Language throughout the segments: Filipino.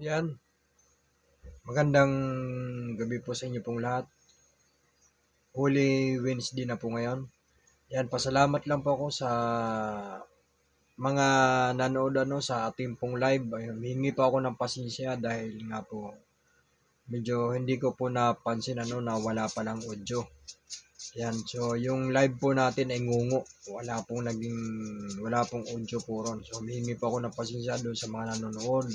Yan. Magandang gabi po sa inyo pong lahat. Holy Wednesday na po ngayon. Yan, pasalamat lang po ako sa mga nanood ano sa ating pong live. Ayun, Humingi po ako ng pasensya dahil nga po medyo hindi ko po napansin ano na wala palang audio. Yan, so yung live po natin ay ngungo. Wala pong naging, wala pong audio po ron. So humingi po ako ng pasensya doon sa mga nanonood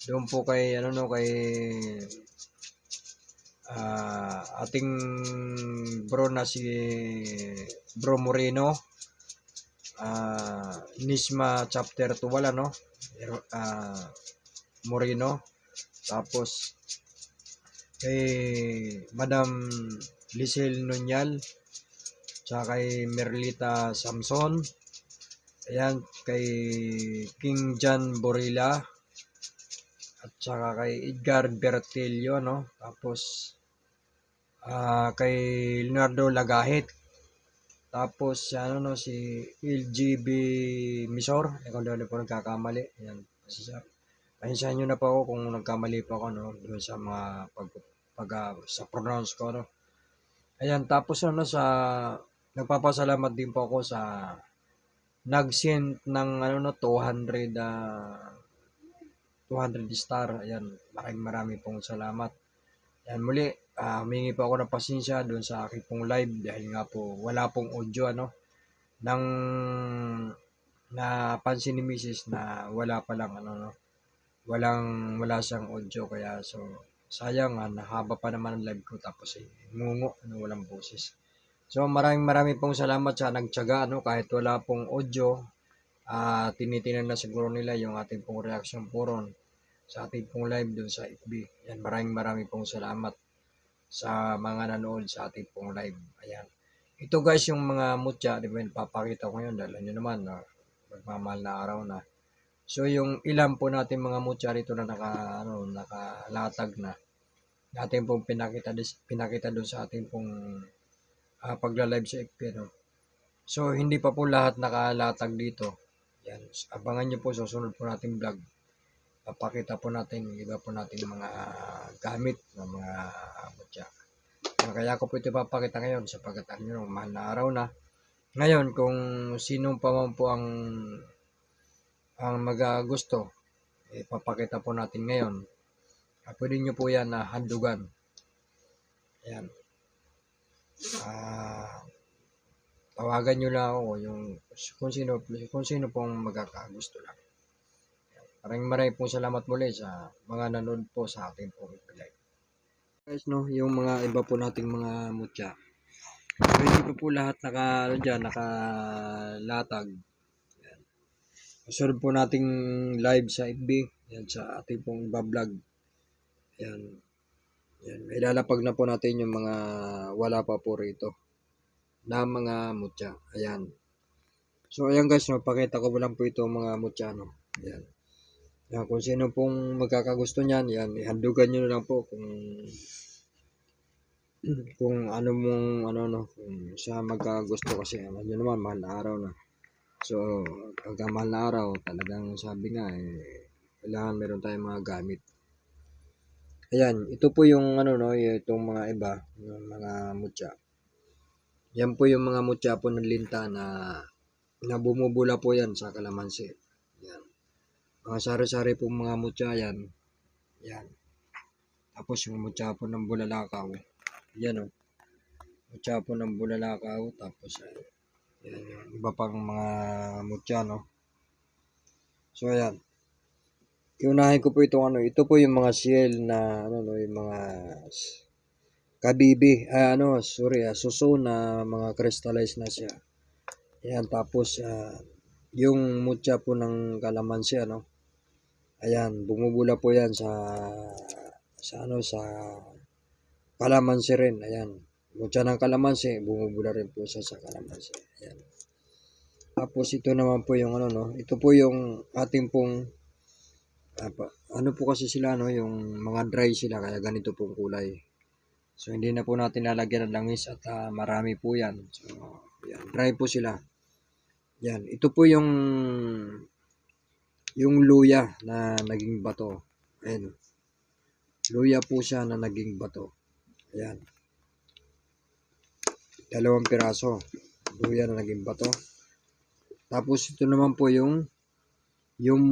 doon po kay ano no kay ah, ating bro na si Bro Moreno. Ah Nisma chapter 2 wala no? Ah Moreno. Tapos kay Madam Lisel Nunyal tsaka kay Merlita Samson. Ayan kay King John Borilla at saka kay Edgar Bertillo no? Tapos ah kay Leonardo Lagahit. Tapos ano no si LGB Misor. Ikaw daw po nagkakamali. Yan pasensya nyo na po ako kung nagkamali po ako no? Doon sa mga pag, pag ah, sa pronounce ko no? Ayan. Tapos ano sa nagpapasalamat din po ako sa nag-send ng ano no 200 ah 200 star. Ayan, maraming marami pong salamat. Ayan, muli, ah, humingi po ako ng pasensya doon sa aking pong live dahil nga po wala pong audio ano. Nang napansin ni Mrs. na wala pa lang ano no. Walang wala siyang audio kaya so sayang ah, nahaba pa naman ang live ko tapos eh, ngungo ano walang boses. So maraming maraming pong salamat sa nagtiyaga ano kahit wala pong audio ah tinitingnan na siguro nila yung ating pong reaction po ron sa ating pong live doon sa FB. Yan, maraming maraming pong salamat sa mga nanood sa ating pong live. Ayan. Ito guys yung mga mutya, di ba, papakita ko ngayon dahil nyo naman na magmamahal na araw na. So yung ilan po natin mga mutya rito na naka, ano, nakalatag na. Natin pong pinakita, pinakita doon sa ating pong ah, pagla-live sa FB. No? So hindi pa po lahat nakalatag dito. Yan. Abangan nyo po sa sunod po nating vlog. Papakita po natin iba po nating mga gamit ng mga mutya. Kaya ko po ito papakita ngayon sapagkat alam nyo, mahal na araw na. Ngayon, kung sino pa man po ang ang magagusto, eh, papakita po natin ngayon. Ah, pwede nyo po yan na handugan. Ayan. Ah, tawagan nyo lang ako yung kung sino kung sino pong magkakagusto lang. Maraming maraming pong salamat muli sa mga nanood po sa ating pong live. Guys, no, yung mga iba po nating mga mutya. So, hindi po po lahat naka, ano dyan, nakalatag. Yan. Sunod po nating live sa FB. Yan, sa ating pong bablog. Yan. Yan. Ilalapag na po natin yung mga wala pa po rito na mga mutya. Ayan. So, ayan guys, no, pakita ko lang po ito mga mutya, no. Ayan. Yan, kung sino pong magkakagusto niyan, yan, ihandugan na lang po kung kung ano mong ano no kung sa magkagusto kasi alam nyo naman mahal na araw na. So pagka mahal na araw talagang sabi nga eh kailangan meron tayong mga gamit. Ayan ito po yung ano no itong mga iba yung mga mutya. Yan po yung mga mutya po ng linta na na bumubula po yan sa kalamansi mga sari-sari po mga mutya yan yan tapos yung mutya po ng bulalakaw yan o. Mutya po ng bulalakaw. Tapos, uh, yan, yung iba pang mga mutya, no? So, ayan. Iunahin ko po itong ano. Ito po yung mga shell na, ano, no, yung mga kabibi. Ah, ano, sorry, ah, suso na mga crystallized na siya. Ayan, tapos, ah, yung mutya po ng kalamansi, ano? Ayan, bumubula po yan sa, sa ano, sa kalamansi rin. Ayan. Mutya ng kalamansi, bumubula rin po siya sa kalamansi. Ayan. Tapos ito naman po yung ano no, ito po yung ating pong ano po kasi sila no, yung mga dry sila kaya ganito pong kulay. So hindi na po natin lalagyan ng langis at ah, marami po yan. So yan, dry po sila. Yan, ito po yung yung luya na naging bato. Ayan. Luya po siya na naging bato. Ayan. Dalawang piraso. Luya na naging bato. Tapos ito naman po yung yung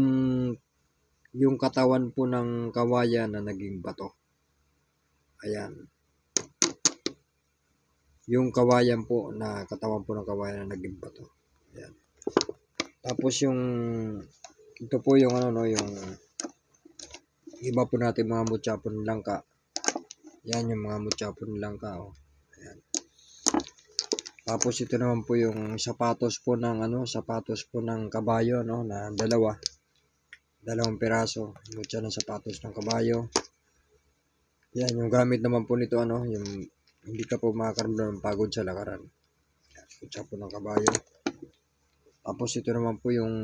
yung katawan po ng kawayan na naging bato. Ayan. Yung kawayan po na katawan po ng kawayan na naging bato. Ayan. Tapos yung ito po yung ano no, yung iba po natin mga mutsyapon langka. Yan yung mga mutsyapon langka oh. Ayan. Tapos ito naman po yung sapatos po ng ano, sapatos po ng kabayo no na dalawa. Dalawang piraso, mutya ng sapatos ng kabayo. Yan yung gamit naman po nito ano, yung hindi ka po makakaramdam ng pagod sa lakaran. Po ng kabayo. Tapos ito naman po yung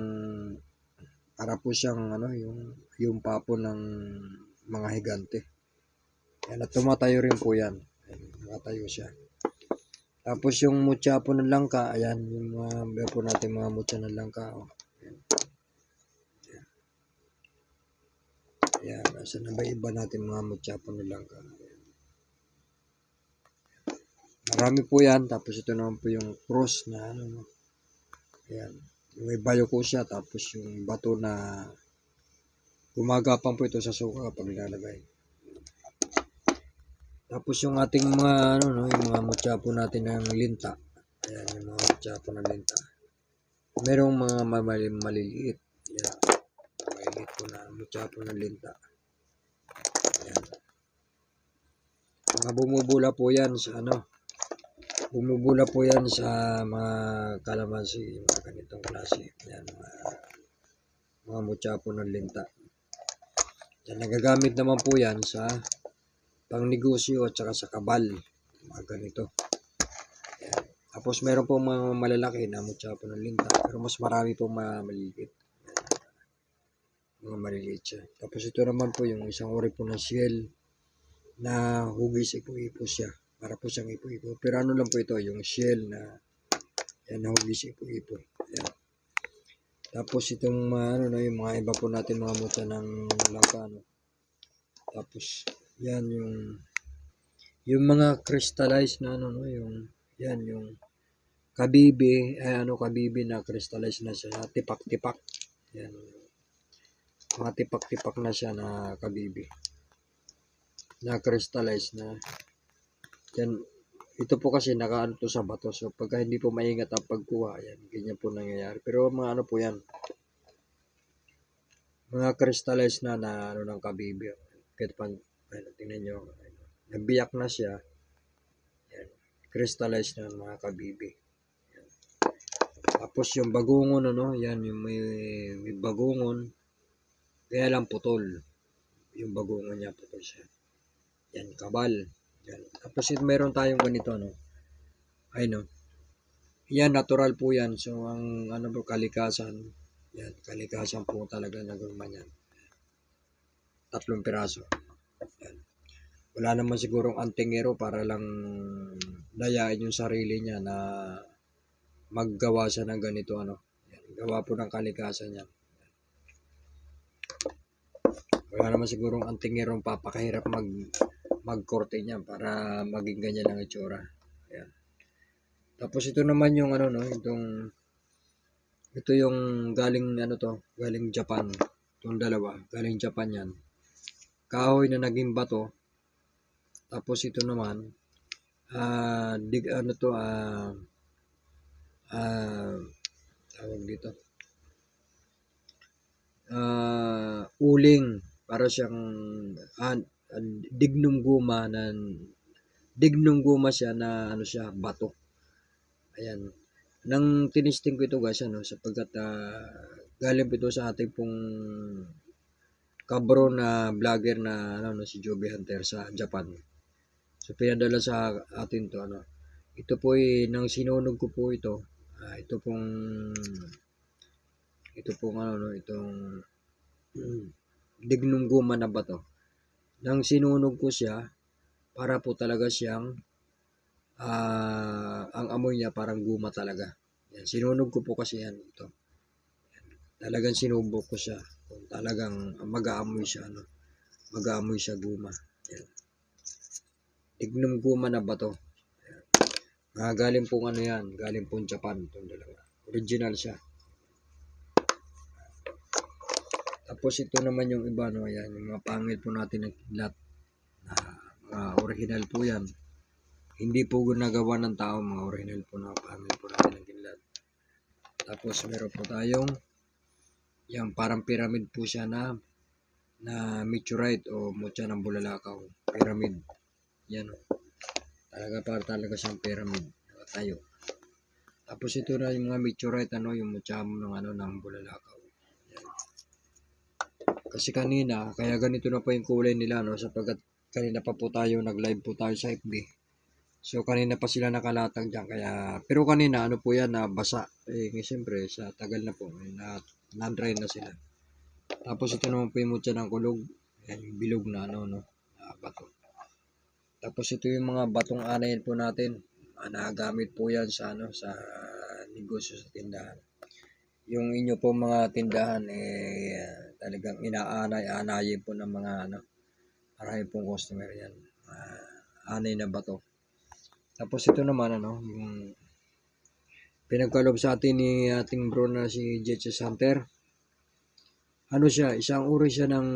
para po siyang ano, yung yung papo ng mga higante. Yan, at tumatayo rin po yan. Ayan, nakatayo siya. Tapos yung mutya po ng langka, ayan, yung mga uh, po natin mga mutya ng langka. Oh. Ayan. Ayan. Ayan, nasa na ba iba natin mga mutya po ng langka. Ayan. Marami po yan, tapos ito naman po yung cross na ano, no. Ayan, may ko siya, tapos yung bato na gumagapang po ito sa suka pag nilalagay. Tapos yung ating mga ano no, yung mga mutya po natin ng linta. Ayan, yung mga mutya po ng linta. Merong mga mamali maliliit. Ayan. Maliliit po na mutya po ng linta. Ayan. Mga bumubula po yan sa ano. Bumubula po yan sa mga kalamansi, mga ganitong klase. Ayan, mga, mga mutya ng linta. Yan, nagagamit naman po yan sa pang negosyo at saka sa kabal. Mga ganito. Ayan. Tapos meron po mga malalaki na mutya po ng linta. Pero mas marami po mga maliliit. Mga maliliit siya. Tapos ito naman po yung isang uri po ng shell na hugis ipo-ipo siya. Para po siyang ipo-ipo. Pero ano lang po ito, yung shell na yan hugis ipo-ipo. Ayan. Tapos itong mga ano no, yung mga iba po natin mga mutya ng langka no. Tapos yan yung yung mga crystallized na ano no, yung yan yung kabibi, ay ano kabibi na crystallized na siya, tipak-tipak. Yan. Mga tipak-tipak na siya na kabibi. Na crystallized na yan ito po kasi nakaano to sa bato. So pagka hindi po maingat ang pagkuha, yan, ganyan po nangyayari. Pero mga ano po yan, mga crystallized na na ano ng kabibi. Kahit pa, ano, tingnan nyo, ano, nabiyak na siya. Yan, crystallized na mga kabibi. Tapos yung bagungon, ano, yan, yung may, may bagungon, kaya lang putol. Yung bagungon niya, putol siya. Yan, kabal. Yan. Tapos meron tayong ganito, no? Ay, no? Yan, natural po yan. So, ang ano po, kalikasan, yan, kalikasan po talaga nagulma yan. Tatlong piraso. Yan. Wala naman sigurong antingero para lang dayain yung sarili niya na maggawa siya ng ganito, ano? Yan. Gawa po ng kalikasan yan. Wala naman sigurong antingerong papakahirap mag magkorte niya para maging ganyan ang itsura. Ayan. Tapos ito naman yung ano no, itong ito yung galing ano to, galing Japan. Itong dalawa, galing Japan yan. Kahoy na naging bato. Tapos ito naman ah uh, dig ano to ah uh, uh, tawag dito. Ah, uh, uling para siyang uh, dignum guma na dignum guma siya na ano siya bato. Ayan. Nang tinisting ko ito guys ano sapagkat uh, galing ito sa ating pong kabro na vlogger na ano no, si Joby Hunter sa Japan. So pinadala sa atin to ano. Ito po ay nang sinunog ko po ito. Uh, ito pong ito pong ano no itong mm, dignum guma na bato nang sinunog ko siya para po talaga siyang uh, ang amoy niya parang guma talaga. Yan, sinunog ko po kasi yan ito. Yan, talagang sinubok ko siya kung talagang mag-aamoy siya. Ano. mag-aamoy siya guma. Yan. Lignum guma na bato. Yan. Ah, galing pong ano yan, galing pong Japan itong. Original siya. Tapos ito naman yung iba, no, yan, yung mga pangil po natin ng kidlat. Mga original po yan. Hindi po ginagawa ng tao, mga original po na pangil po natin ng kidlat. Tapos meron po tayong yung parang pyramid po siya na na meteorite o mutya ng bulalakaw. Pyramid. Yan o. Talaga para talaga siyang pyramid. Nakatayo. Tapos ito na yung mga meteorite ano, yung mutya ng ano ng bulalakaw. Kasi kanina, kaya ganito na po yung kulay nila no sapagkat kanina pa po tayo nag-live po tayo sa FB. So kanina pa sila nakalatag diyan kaya pero kanina ano po yan na basa. Eh siyempre sa tagal na po eh, na na-dry na sila. Tapos ito naman po yung mutya ng kulog. Yan, yung bilog na ano, no, na bato. Tapos ito yung mga batong anayin po natin. Ah, Nagagamit po yan sa ano, sa negosyo sa tindahan. Yung inyo po mga tindahan, eh, talagang inaanay-anayin po ng mga ano, marami pong customer yan. Ah, anay na bato. Tapos ito naman, ano, yung pinagkalob sa atin ni ating bro na si Jetsa Hunter ano siya, isang uri siya ng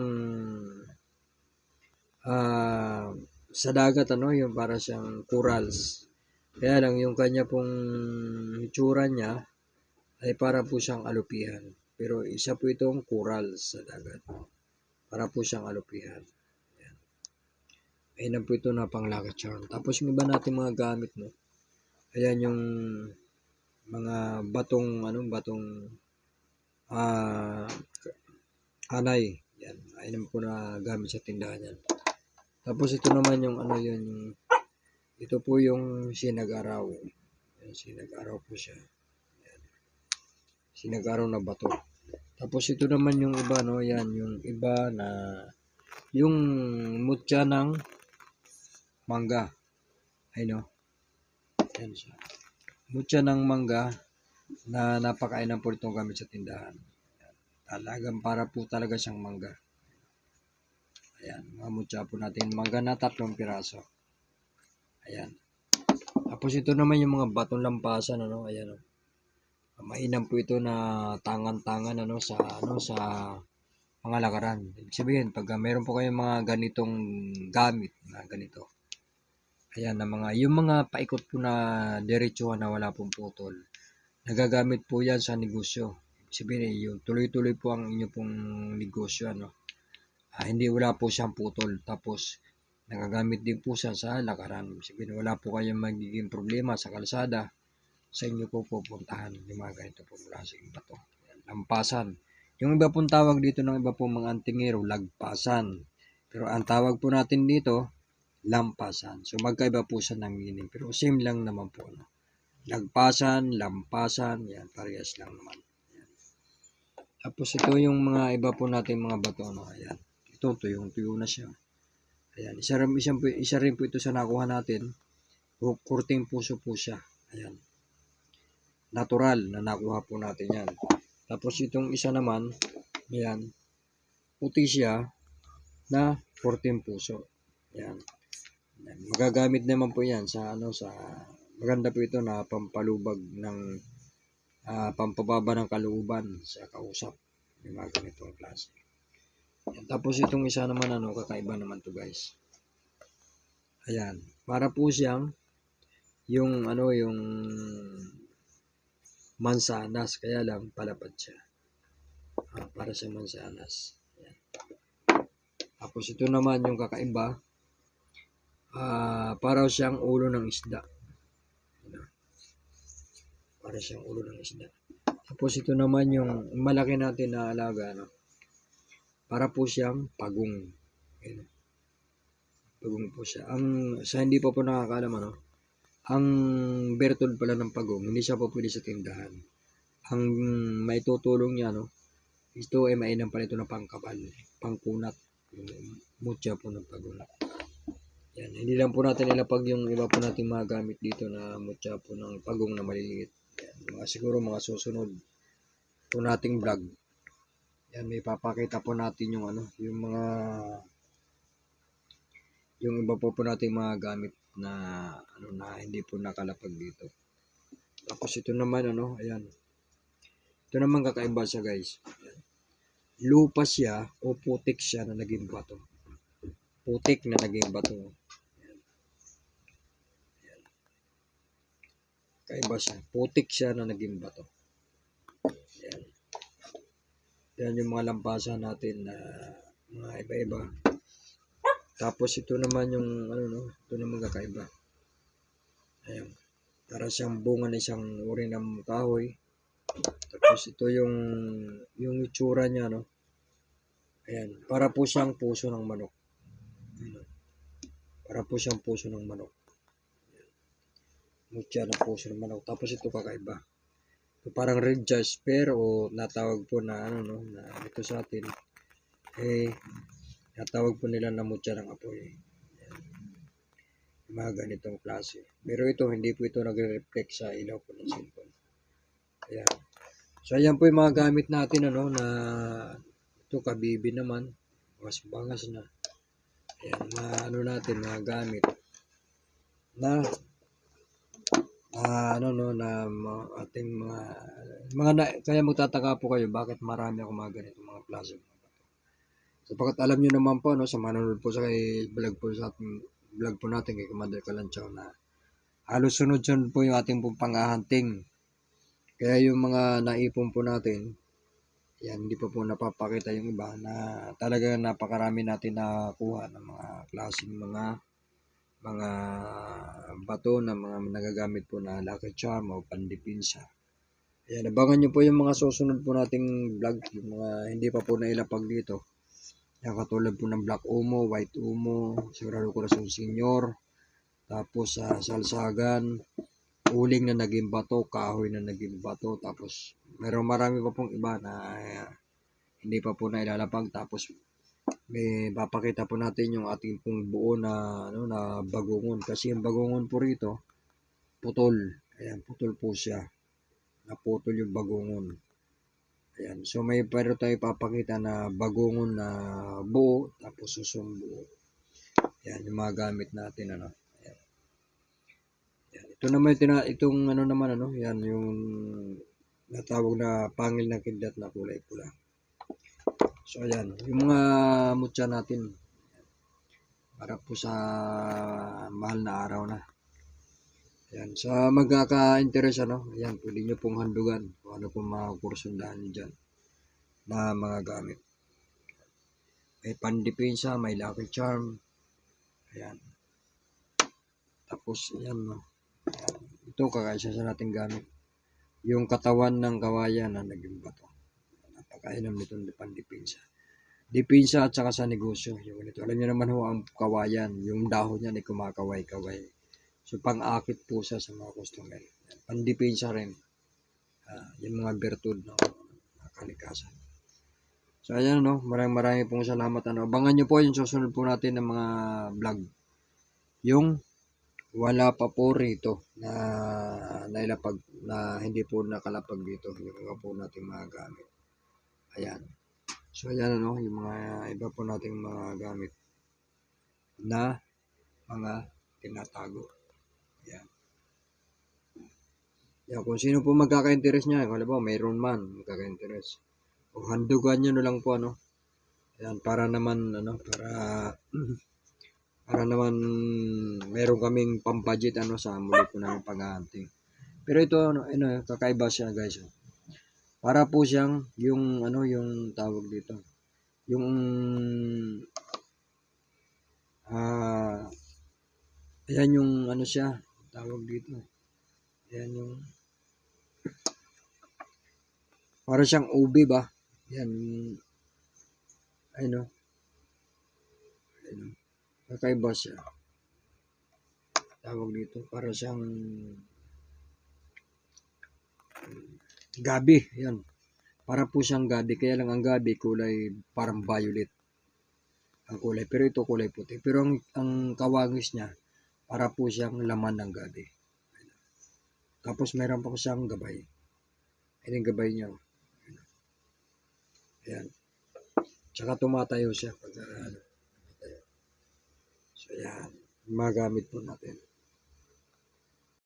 ah sa dagat ano, yung para siyang corals. Kaya lang yung kanya pong itsura niya ay para po siyang alupihan. Pero isa po itong corals sa dagat. Para po siyang alupihan. Ayan. Ayan po ito na panglaki charm. Tapos yung iba natin mga gamit no. Ayan yung mga batong ano, batong ah anay. Yan. Ayun po na gamit sa tindahan yan. Tapos ito naman yung ano yun, yung, ito po yung sinag-araw. Sinag-araw po siya. Sinag-araw na bato. Tapos ito naman yung iba, no? Yan, yung iba na, yung mutya ng mangga. Ay, no? Yan siya. Mutya ng mangga na napakainan po itong gamit sa tindahan. Talagang para po talaga siyang mangga. Ayan, mga mutya po natin. Mangga na tatlong piraso. Ayan. Tapos ito naman yung mga batong lampasan, ano, ayan, oh. Mainam po ito na tangan-tangan, ano, sa, ano, sa mga lakaran. Ibig sabihin, pag meron po kayong mga ganitong gamit na ganito, ayan, na mga, yung mga paikot po na diretsuhan na wala pong putol, nagagamit po yan sa negosyo. Ibig sabihin, yung tuloy-tuloy po ang inyo pong negosyo, ano, Ah, hindi wala po siyang putol. Tapos, nagagamit din po siya sa lakaran. Sabihin, wala po kayong magiging problema sa kalsada. Sa inyo po pupuntahan yung mga ganito po klaseng bato. Yan, Lampasan. Yung iba pong tawag dito ng iba pong mga antingero, lagpasan. Pero ang tawag po natin dito, lampasan. So magkaiba po siya ng. Pero same lang naman po. No? Lagpasan, lampasan, yan, parehas lang naman. Yan. Tapos ito yung mga iba po natin mga bato. No? Ayan ito, tuyong-tuyo na siya. Ayan, isa isa, isa rin po ito sa nakuha natin. Kurting puso po siya. Ayan. Natural na nakuha po natin yan. Tapos itong isa naman, ayan, puti siya na kurting puso. Ayan. ayan. Magagamit naman po yan sa ano sa maganda po ito na pampalubag ng uh, pampababa ng kalooban sa kausap. Yung mga ganitong klase. Yan. Tapos itong isa naman ano, kakaiba naman to guys. Ayan. Para po siyang yung ano, yung mansanas. Kaya lang palapad siya. Ah, para sa mansanas. Ayan. Tapos ito naman yung kakaiba. Ah, para siyang ulo ng isda. Ayan. Para siyang ulo ng isda. Tapos ito naman yung malaki natin na alaga. No? para po siyang pagong. Ayan. Pagong po siya. Ang, sa hindi pa po, po nakakaalam, ano, ang bertol pala ng pagong, hindi siya po pwede sa tindahan. Ang maitutulong niya, no, ito ay mainam pa ito na pangkabal, pangkunat, mutya po ng pagong. Yan, hindi lang po natin ilapag yung iba po natin mga gamit dito na mutya po ng pagong na maliliit. Yan, mga, siguro mga susunod po nating vlog yan, may papakita po natin yung ano, yung mga yung iba po po nating mga gamit na ano na hindi po nakalapag dito. Tapos ito naman ano, ayan. Ito naman kakaiba siya guys. Lupa siya o putik siya na naging bato. Putik na naging bato. Ayan. Kakaiba siya. Putik siya na naging bato. Ayan. Yan yung mga lampasan natin na mga iba-iba. Tapos ito naman yung ano no, ito naman kakaiba. Ayan. Para siyang bunga ng isang uri ng kahoy. Tapos ito yung yung itsura niya no. Ayan, para po siyang puso ng manok. Ayan. Para po siyang puso ng manok. Mutya ng puso ng manok. Tapos ito kakaiba. Ito parang red jasper o natawag po na ano no, na ito sa atin. Eh, natawag po nila na mutya ng apoy. Yung Mga ganitong klase. Pero ito, hindi po ito nagre-reflect sa ilaw po ng cellphone. Ayan. So, ayan po yung mga gamit natin, ano, na ito, kabibi naman. Bangas-bangas na. Ayan, mga ano natin, mga gamit na ah, ano no na mga ating mga mga na, kaya magtataka po kayo bakit marami ako mga ganito mga bato. Sapagkat alam niyo naman po no sa manonood po sa kay vlog po sa ating vlog po natin kay Commander Kalanchaw na halos sunod-sunod po yung ating pong panghahanting. Kaya yung mga naipon po natin, yan, hindi pa po napapakita yung iba na talaga napakarami natin nakuha ng mga klaseng mga mga bato na mga nagagamit po na lucky charm o pandipinsa. Ayan, abangan nyo po yung mga susunod po nating vlog, yung mga hindi pa po nailapag dito. Yan, katulad po ng Black Umo, White Umo, Sigurado Corazon Senior, tapos sa Salsagan, uling na naging bato, kahoy na naging bato, tapos meron marami pa pong iba na eh, hindi pa po nailalapag, tapos may papakita po natin yung ating pong buo na ano na bagungon kasi yung bagungon po rito putol. Ayan putol po siya. Naputol yung bagungon ayan so may pero tayo papakita na bagungon na buo tapos susong buo ayan yung mga gamit natin ano ayan. Ayan. ito naman tina, itong ano naman ano yan yung natawag na pangil ng kidlat na kulay pula So ayan, yung mga mutya natin para po sa mahal na araw na. Ayan, sa magkaka-interest ano, ayan, pwede nyo pong handugan kung ano pong mga kursundahan nyo dyan na mga gamit. May pandepensa, may lucky charm. Ayan. Tapos, ayan, no. Ito, kakaisa sa nating gamit. Yung katawan ng kawayan na naging bato napakainom nitong pandipinsa. Dipinsa at saka sa negosyo. Yung ganito. Alam niyo naman ho ang kawayan. Yung dahon niya ay kumakaway-kaway. So pang-akit po siya sa mga customer. Pandipinsa rin. Uh, yung mga bertud ng no, kalikasan. So ayan no, maraming maraming pong salamat. Ano. Abangan niyo po yung susunod po natin ng mga vlog. Yung wala pa po rito na nailapag na hindi po nakalapag dito yung mga po nating mga gamit. Ayan. So, ayan ano, yung mga iba po nating mga gamit na mga tinatago. Ayan. Yan, kung sino po magkaka-interest niya, kung ba, mayroon man magkaka-interest. O handugan nyo na lang po, ano. Ayan, para naman, ano, para, para naman, meron kaming pampudget, ano, sa muli po namin pag-hunting. Pero ito, ano, ano, kakaiba siya, guys. Oh para po siyang yung ano yung tawag dito yung ah uh, ayan yung ano siya tawag dito ayan yung para siyang ubi ba yan ayun no ayun kakaiba siya tawag dito para siyang Gabi, yan. Para po siyang gabi. Kaya lang ang gabi kulay parang violet. Ang kulay. Pero ito kulay puti. Pero ang, ang kawangis niya, para po siyang laman ng gabi. Tapos meron pa po siyang gabay. Ayan yung gabay niya. Ayan. Tsaka tumatayo siya pag ano. So, Ayan, magamit po natin.